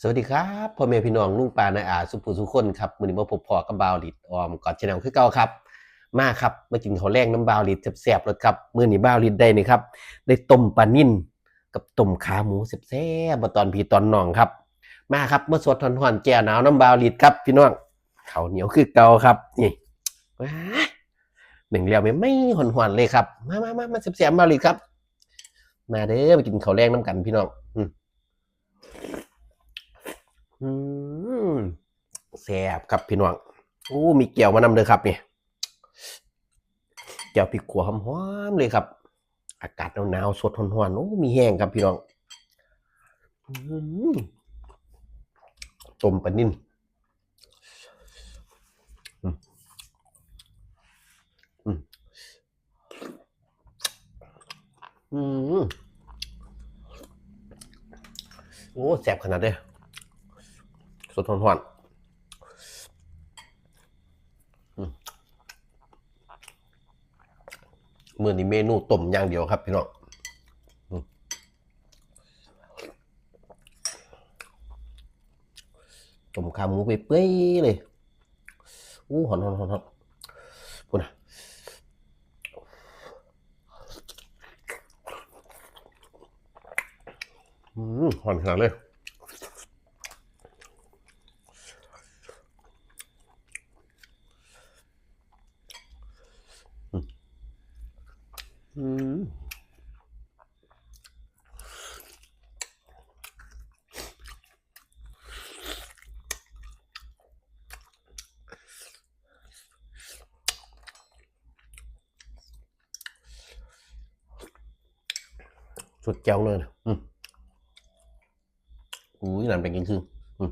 สวัสดีครับพ่อแม่พี่น้องลุงปานาอาสุภูสุคนครับมือนี้มาพบพอกับบาวลิดออมก่อนชแนลคือเก่าครับ มาครับมากินข้าวแรงน้ำบาวลิดแซ่บๆเลยครับมือนี้บาวลิดได้นี่ครับได้ต้มปลานิ่นกับต้มขาหมูแซ่บๆมาตอนพี่ตอนน้องครับ มาครับเมื่อสดทอนๆแจ่หนาวน้ำบาวลิดครับพี่น้องข้าวเหนียวคือเก่าครับนี่ว้าหนึ่งเรียวไม่ไม่หอนๆเลยครับ มามามามาแซ่บๆบาวลิดครับ มาเด้อมากินข้าวแรงน้ำกันพี่น้องอืมอืม แซ่บครับพี่น้องโอ้มีเกี๊ยวมานำเลยครับนี่เกี๊ยวพริกขัวหอมๆเลยครับ อากาศหนาวๆสดร้อนๆโอ้มีแห้งครับพี่น้องอต้มปลานิ่นอืมอืมอืมโอ้แซ่บขนาดเด้อ สดร้อนๆอืมมือนี้เมนูต้มอย่างเดียวครับพี่น้องต้มขาหมูไปเปื่อยเลยอู้หอนหอนหอนหอนพูนะอืมหอนขนาดเลย อืมสุดเจ้าเลยนะอืมอุ้ยนั่นเป็นกินคืออืม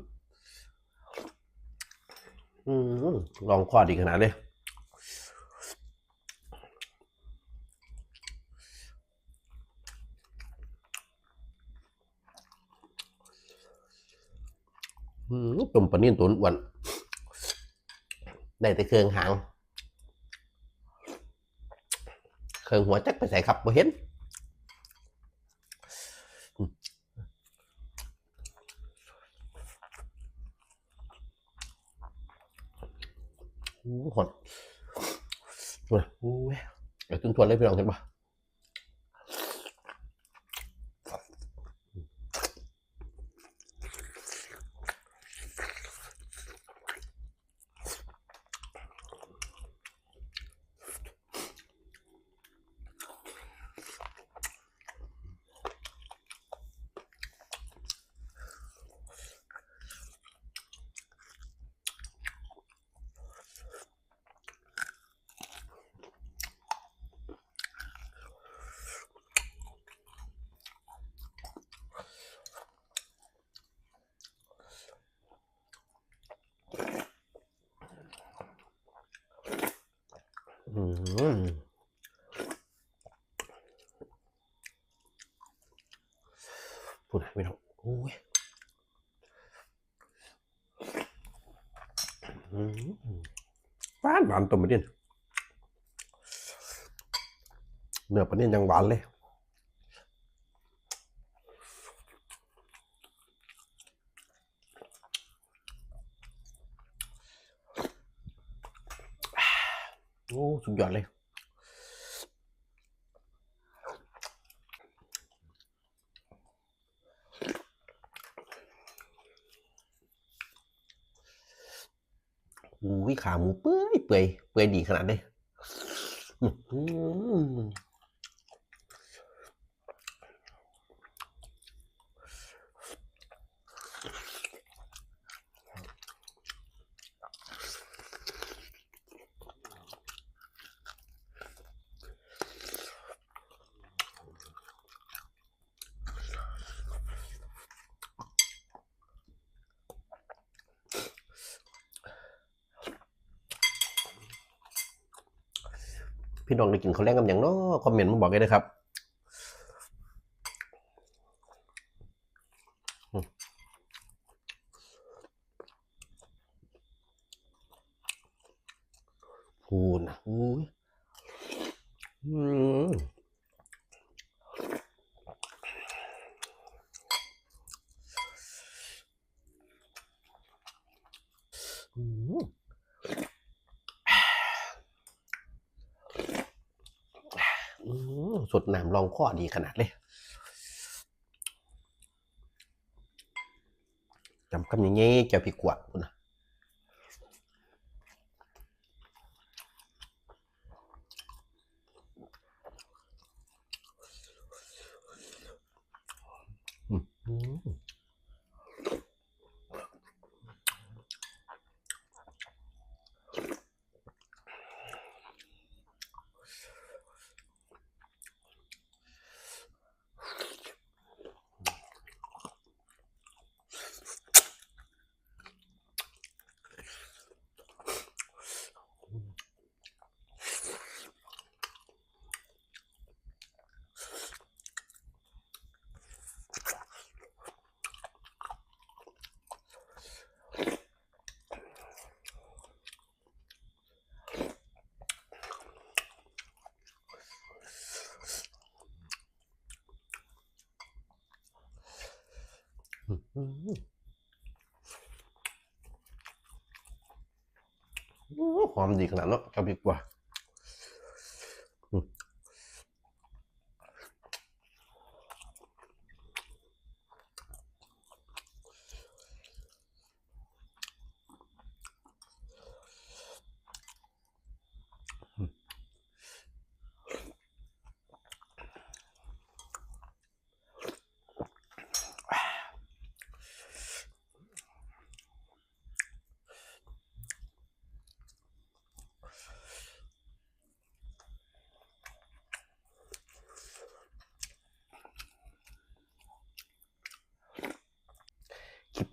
อืม ลองคว้าดีขนาดเลย อืมตุ่มปนิ่นตัวอ้วนได้แต่เครื่องหาง เครื่องหัวจักไปใส่ขับบ่เห็นอืมอู้หอนดูนะอู้ยเดี๋ยวขึ้นทวนเลยพี่น้องเห็นปะ พูดนะพี่น้องโอ้ยอืมหวานหวานตัวมันเนี่ยเนื้อปลาเนี่ยยังหวานเลย โอ้สุดยอดเลยอุ้ยขาหมูเปื่อยเปื่อยเปื่อยดีขนาดนี้ พี่น้องได้กินข้าวแรงกันอย่างเน้อคอมเมนต์มาบอกกันนะครับอูนนะอุ้ยอืม สดน้ำลองข้อดีขนาดเลยจำคำยังไงเจ้าพี่กวาดนะ หอมดีขนาดเนาะเจ้าพี่กว่า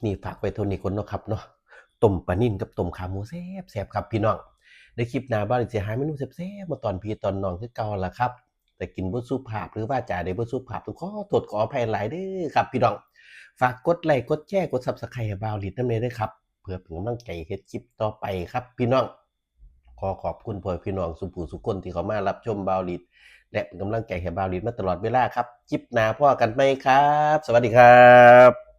นี้ฝากไว้เท่านี้ก่อนเนาะครับเนาะต้มปลานิ่นกับต้มขาหมูแซ่บแซ่บครับพี่น้องในคลิปหน้าบ้านจะหาเมนูแซ่บๆมาตอนพี่ตอนน้องคือเก่าละครับ แต่กินบ่สุภาพหรือว่าจ่าได้บ่สุภาพต้องขอโทษขออภัยหลายเด้อครับพี่น้องฝากกดไลค์กดแชร์กด Subscribe ให้บ่าวลิดนำเด้อครับเพื่อเป็นกำลังใจเฮ็ดคลิปต่อไปครับ พี่น้องขอขอบคุณพ่อพี่น้องสุภูสุคนที่เขามารับชมบ่าวลิดและเป็นกำลังใจให้บ่าวลิดมาตลอดเวลาครับคลิปหน้าพ่อกันไหมครับ สวัสดีครับ